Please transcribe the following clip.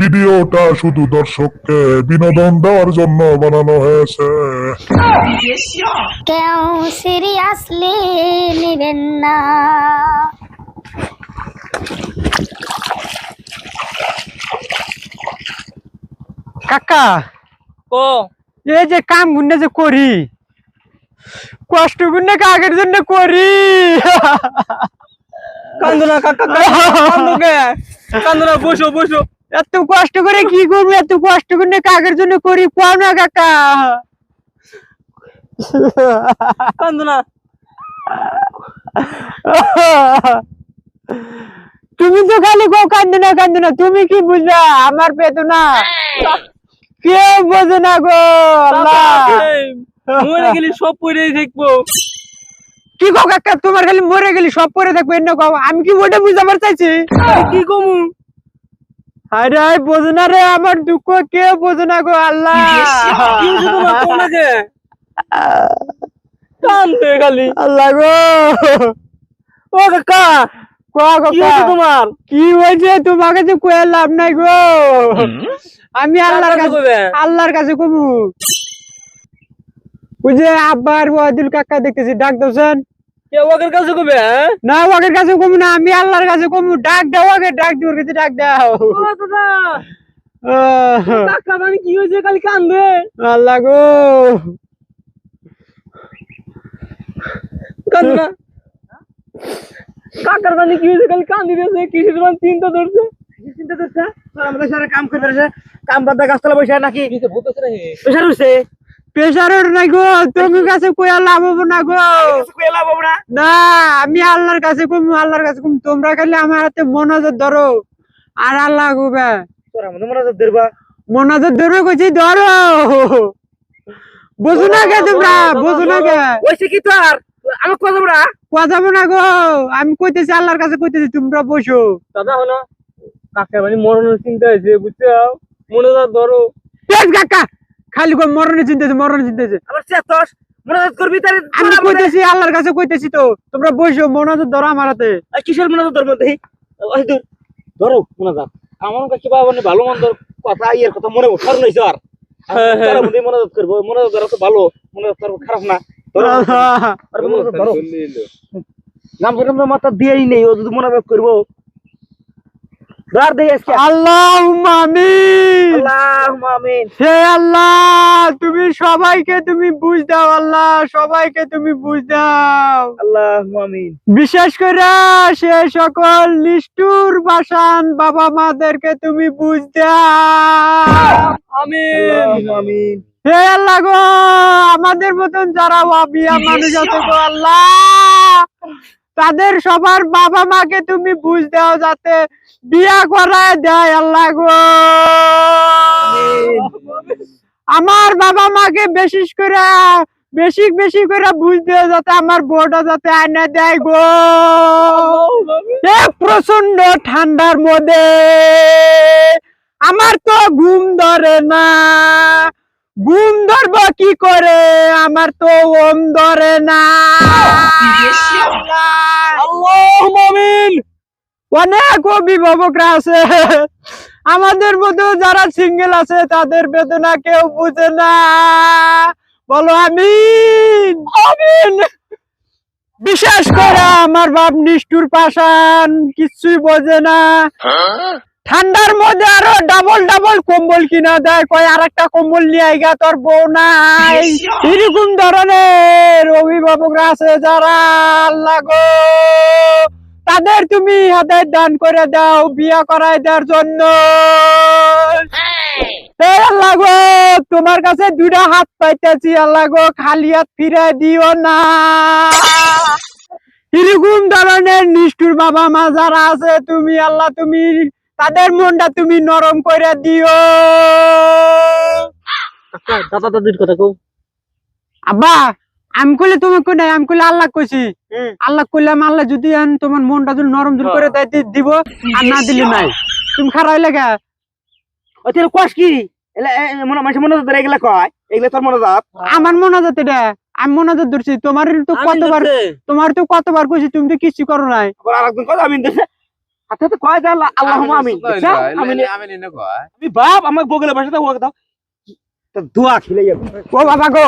ভিডিওটা শুধু দর্শককে বিনোদন দেওয়ার জন্য বানানো হয়েছে। কেউ সিরিয়াসলি নেবেন না। কাকা ও। এই যে কাম গুন্ডে যে করি কষ্ট গুন্ডে কাকের জন্য করি। কান্দো না কাকা কান্দো কে? বসো বসো। এত কষ্ট করে কি করব? এত কষ্ট করে কাকের জন্য করি? কোয়া না কাকা। তুমি তো খালি কো কান্দে না কান্দে না তুমি কি বুঝলা? আমার বেদনা। কেউ বোঝে না গো মরে গেলি সব পড়ে দেখব কি গো কাকা? তোমার খালি মরে গেলি সব পরে দেখব এনে কও। আমি কি ওটা বুঝাবার চাইছি? কি কমু? আরে আয় বোঝে না রে আমার দুঃখ কেউ বোঝে না গো আল্লাহ। কি কান্দে খালি আল্লাহ গো। ও কাকা। কি তোমার? কি হয়েছে? তোমাকে যে কয়ে লাভ নাই গো। আমি আল্লাহর কাছে আল্লাহর কাছে ওই যে আব্বার ওয়াদিল কাকা দেখতেছি ডাক দোছেন কাছে কবে হ্যাঁ? না ওয়াকের কাছে কমু না আমি আল্লাহর কাছে কমু। ডাক দাও ডাক কাছে ডাক দাও। ও কাকা মানে কি হয়েছে? খালি কান্দে। আল্লাহ গো। কাকার মানে কি হয়েছে? খালি কান্দি দিয়েছে কিসের মানে চিন্তা ধরছে? চিন্তা আমাদের সাথে কাম করে রয়েছে কাম বাদা গাছতলা বসে নাকি? ভূত আছে নাকি? হচ্ছে নাই গো তুমি কাছে কইয়া লাভ হব না গো। না? আমি আল্লাহর কাছে কম আল্লাহর কাছে কম। তোমরা খালি আমার হাতে মনোজত ধরো। আর আল্লাহ গোবে মনোজত ধরো কইছি ধরো। বুঝো না কে তোমরা? বুঝো না কে? ওইসে কি তোর? আমি কথা বড়া কোয়া যাব না গো। আমি কইতেছি আল্লাহর কাছে কইতেছি তোমরা বসো। দাদা হলো কাকা মানে মরণের চিন্তা হয়েছে বুঝছ? মনে ধরো। কাকা। খালি কই মরণে চিন্তাছে মরণে চিন্তাছে আবার চেতস মনে করবি তার আমি কইতেছি আল্লাহর কাছে কইতেছি তো। তোমরা বসো মনোজত ধরো আমার হাতে। কিসের মনে তোর মধ্যে ওই দূর। ধরো মনে আমার কাছে বা মানে ভালো মন্দ কথা ইয়ের কথা মনে উঠার নইছে আর। তার মনে করব মনে ধরো তো ভালো মনে করব খারাপ না। ধরো। ধরো। নাম করে মাথা দিয়েই নেই ও যদি মনে করব। দাঁড় দিয়ে আজকে আল্লাহ আমিন। আল্লাহুম্মা আমিন। হে আল্লাহ তুমি সবাইকে তুমি বুঝ দাও আল্লাহ সবাইকে তুমি বুঝ দাও। আল্লাহুম্মা আমিন। বিশেষ করে সে সকল নিষ্ঠুর বাসান বাবা মাদেরকে তুমি বুঝ দাও। আমিন আমিন। হে আল্লাহ গো আমাদের মতন যারা অবিয়া মানুষ আছে গো আল্লাহ তাদের সবার বাবা মাকে তুমি বুঝ দাও যাতে বিয়া করায় দেয় আল্লাহ গো। আমার বাবা মাকে বেশি করে বেশি বেশি করে বুঝ দেয় যাতে আমার বউটা যাতে আয়না দেয় গো। প্রচণ্ড ঠান্ডার মধ্যে। আমার তো ঘুম ধরে না। ঘুম ধরবো কি করে? আমার তো ওম ধরে না। অনেক অভিভাবকরা আছে। আমাদের মতো যারা সিঙ্গেল আছে, তাদের বেদনা কেউ বুঝে না। বলো আমি বিশেষ করে আমার বাপ নিষ্ঠুর পাশান কিছুই বোঝে না। ঠান্ডার মধ্যে আরও ডাবল ডাবল কম্বল কিনা দেয় কয় আর একটা কম্বল নিয়ে আইগা তোর বউ নাই। এরকম ধরনের অভিভাবকরা আছে যারা আল্লাহ গো। তাদের তুমি হাতের দান করে দাও বিয়া করাই দেওয়ার জন্য। আল্লাহ গো তোমার কাছে দুটা হাত পাইতেছি আল্লাহ গো খালি হাত ফিরে দিও না। এরকম ধরনের নিষ্ঠুর বাবা মা যারা আছে তুমি আল্লাহ তুমি তাদের মনটা তুমি নরম করে দিও। দাদা দাদির কথা কও। আব্বা আমি কইলে তোমাকে কই নাই আমি কইলে আল্লাহ কইছি। আল্লাহ কইলাম আল্লাহ যদি তোমার মনটা যদি নরম দূর করে দেয় দিব আর না দিলে নাই। তুমি খারাই লাগা। ও তোর কোয়াস কি? আমার মনে যাতে এটা। আমি মনে যাত ধরছি। তোমার তো কতবার তোমার তো কতবার কইছি তুমি তো কিছু করো নাই। আরেকদিন কথা আমি দিছে তো কয় দেয় আল্লাহ আমিন আমি বাপ আমাকে বগলে বসে দাও দাও দোয়া খেলে যাব ও বাবা গো?